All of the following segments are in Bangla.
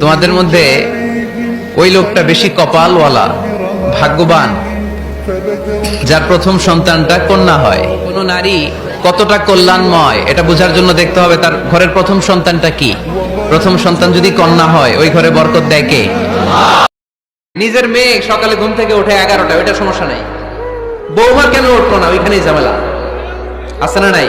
তোমাদের মধ্যে ওই লোকটা বেশি কপালওয়ালা, ভাগ্যবান, যার প্রথম সন্তানটা কন্যা হয়। কোন নারী কতটা কল্যাণময়, এটা বোঝার জন্য দেখতে হবে তার ঘরের প্রথম সন্তানটা কি। প্রথম সন্তান যদি কন্যা হয়, ওই ঘরে বরকত দেয় কে? নিজের মেয়ে সকালে ঘুম থেকে ওঠে এগারোটা, ওইটা সমস্যা নাই। বৌমা কেন উঠল না? ওইখানেই ঝামেলা। আছে না নাই?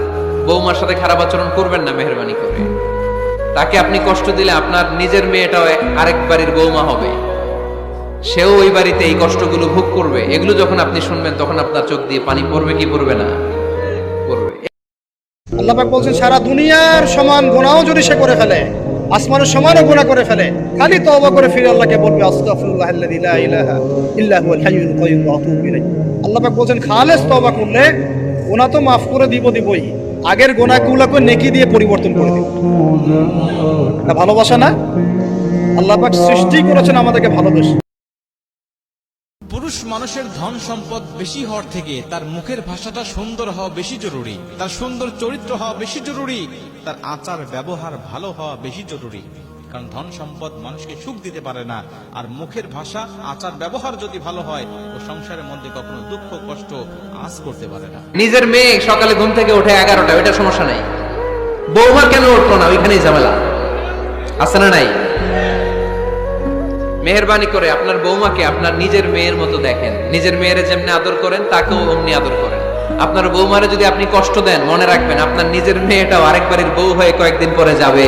বৌমার সাথে খারাপ আচরণ করবেন না, মেহরবানি করে। তাকে আপনি কষ্ট দিলে আপনার নিজের মেয়েটাও আরেক বাড়ির বৌমা হবে। সেও ওই বাড়িতে এই কষ্টগুলো ভোগ করবে। এগুলো যখন আপনি শুনবেন, তখন আপনার চোখ দিয়ে পানি পড়বে কি পড়বে না? পড়বে। আল্লাহ পাক বলছেন, সারা দুনিয়ার সমান গুনাহও যদি সে করে ফেলে, আসমানের সমানও গুনাহ করে ফেলে, খালি তওবা করে ফিরে আল্লাহকে বলবে, আস্তাগফিরুল্লাহ আল্লাযী লা ইলাহা ইল্লা হুয়াল ওয়া আতুবু ইলাইহি। আল্লাহ পাক বলছেন, খালেস তওবা করলে গুনাহ তো মাফ করে দিব দিবই। আগের গুনাহগুলোকে নেকি দিয়ে পরিবর্তন করে দিব। ভালোবাসা না? আল্লাহ পাক সৃষ্টি করেছেন আমাদেরকে ভালোবেসে। পুরুষ মানুষের ধন সম্পদ বেশি হওয়ার থেকে তার মুখের ভাষাটা সুন্দর হওয়া বেশি জরুরি, তার সুন্দর চরিত্র হওয়া বেশি জরুরি, তার আচার ব্যবহার ভালো হওয়া বেশি জরুরি। কারণ ধন সম্পদ মানুষকে সুখ দিতে পারে না। আর মুখের ভাষা, আচার, ব্যবহার যদি ভালো হয়, ও সংসারের মধ্যে কখনো দুঃখ, কষ্ট আজ করতে পারে না। নিজের মেয়ে সকালে ঘুম থেকে ওঠে এগারোটা ওইটা সমস্যা নাই। বৌমা কেন উঠল না? ওইখানেই ঝামেলা। আছে না নাই? মেহরবানি করে আপনার বৌমাকে আপনার নিজের মেয়ের মতো দেখেন। নিজের মেয়ের যেমনি আদর করেন, তাকেও অমনি আদর করেন। আপনার বৌমারে যদি আপনি কষ্ট দেন, মনে রাখবেন আপনার নিজের মেয়েটাও আরেক বাড়ির বউ হয়ে কয়েকদিন পরে যাবে।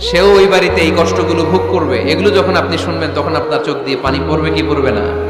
সেও ওই বাড়িতে এই কষ্টগুলো ভোগ করবে। এগুলো যখন আপনি শুনবেন, তখন আপনার চোখ দিয়ে পানি পড়বে কি পড়বে না?